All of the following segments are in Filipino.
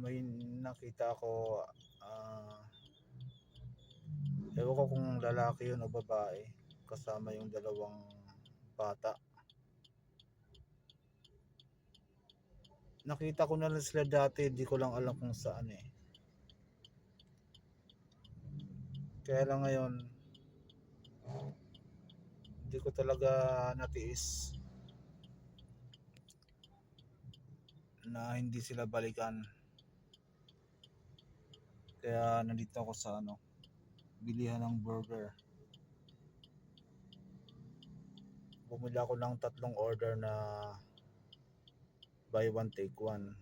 may nakita ako ah ewan ko kung lalaki yun o babae kasama yung dalawang bata. Nakita ko na lang sila dati di ko lang alam kung saan eh. Kaya lang ngayon hindi ko talaga natiis na hindi sila balikan kaya nandito ako sa ano bilihan ng burger. Bumili ako ng tatlong order na buy one take one.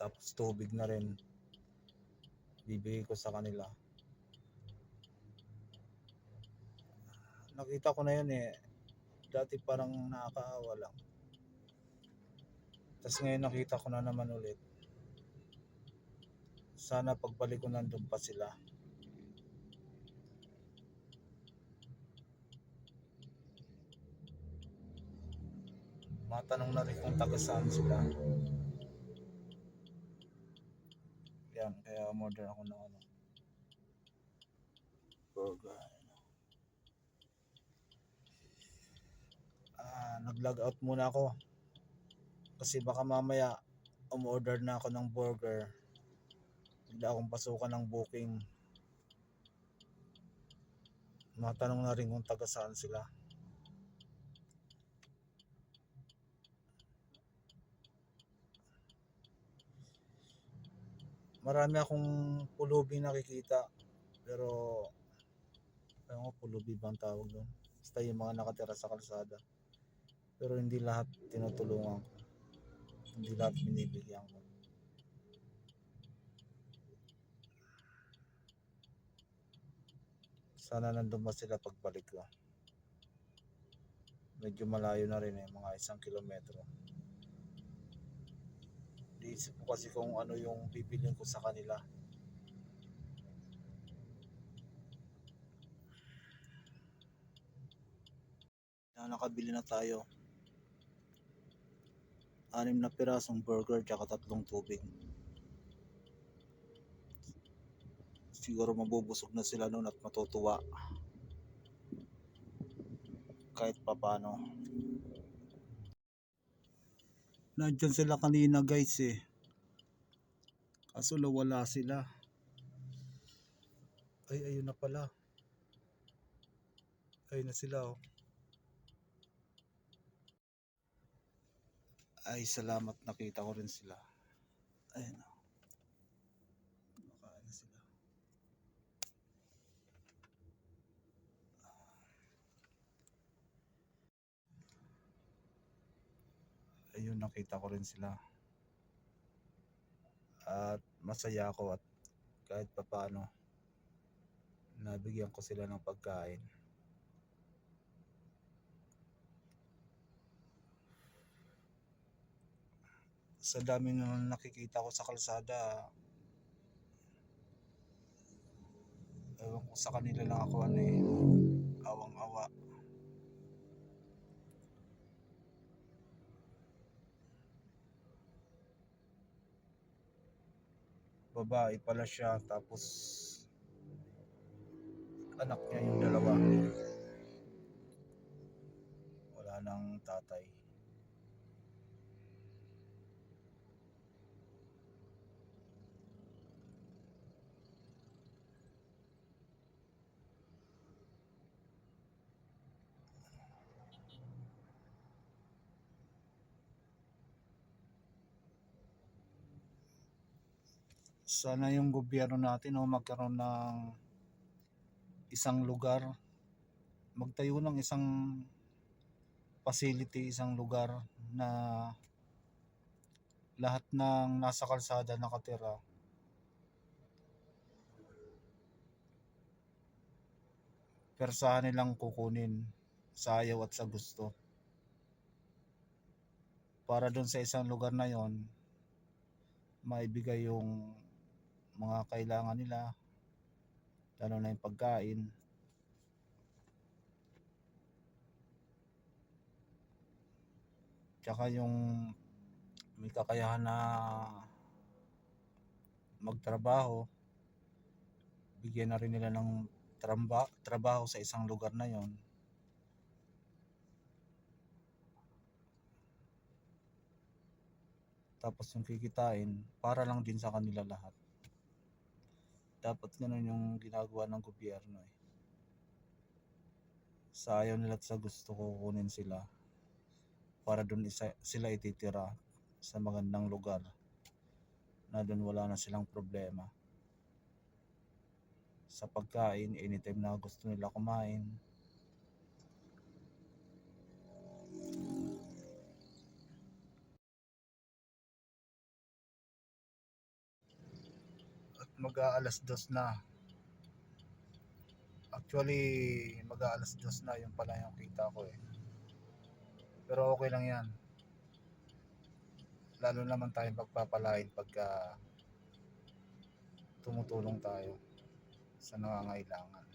Tapos tubig na rin. Bibigay ko sa kanila. Nakita ko na yun eh. Dati parang nakakaawa lang tapos ngayon nakita ko na naman ulit. Sana pagbalik ko nandun pa sila. Matanong na rin kung taga saan sila. Yan kaya umorder ako ng ano. Burger ah nag-log out muna ako kasi baka mamaya umorder na ako ng burger. Bigla akong pasukan ng booking. Matanong na rin kung taga saan sila. Marami akong pulubi nakikita. Pero ewan ko pulubi bang tawag doon? Basta yung mga nakatira sa kalsada. Pero hindi lahat tinutulungan ko hindi lahat binibigyan ko sana nandun ba sila pagbalik ko medyo malayo na rin eh mga isang kilometro Iisip ko kasi kung ano yung bibilin ko sa kanila. Na nakabili na tayo. Anim na pirasong burger tsaka tatlong tubig. Siguro mabubusog na sila noon at matutuwa. Kahit papano. Nandyan sila kanina guys eh. Kaso nawala sila. Ay, ayun na pala. Ayun na sila oh. Ay, salamat nakita ko rin sila. Ayun oh. Nakain na sila. ayun nakita ko rin sila at masaya ako at kahit papaano nabigyan ko sila ng pagkain sa dami na nakikita ko sa kalsada ewan ko sa kanila lang ako ano eh awang awa babae pala siya tapos anak niya yung dalawa. Wala nang tatay sana yung gobyerno natin o magkaroon ng isang lugar. Magtayo ng isang facility isang lugar na lahat ng nasa kalsada nakatira. Persahan nilang kukunin sa ayaw at sa gusto. Para doon sa isang lugar na yon maibigay yung mga kailangan nila lalo na yung pagkain Tsaka yung may kakayahan na magtrabaho, bigyan na rin nila ng tramba, trabaho sa isang lugar na yon. Tapos yung kikitain, para lang din sa kanila lahat. Dapat ganun yung ginagawa ng gobyerno eh. Sa ayaw nila sa gusto ko kunin sila para dun isa, sila ititira sa magandang lugar na dun wala na silang problema. Sa pagkain, anytime na gusto nila kumain. Mag-aalas dos na. Actually, mag-aalas dos na yun pala yung kita ko eh. Pero okay lang yan. Lalo naman tayong pagpapalain pagka tumutulong tayo sa nangangailangan.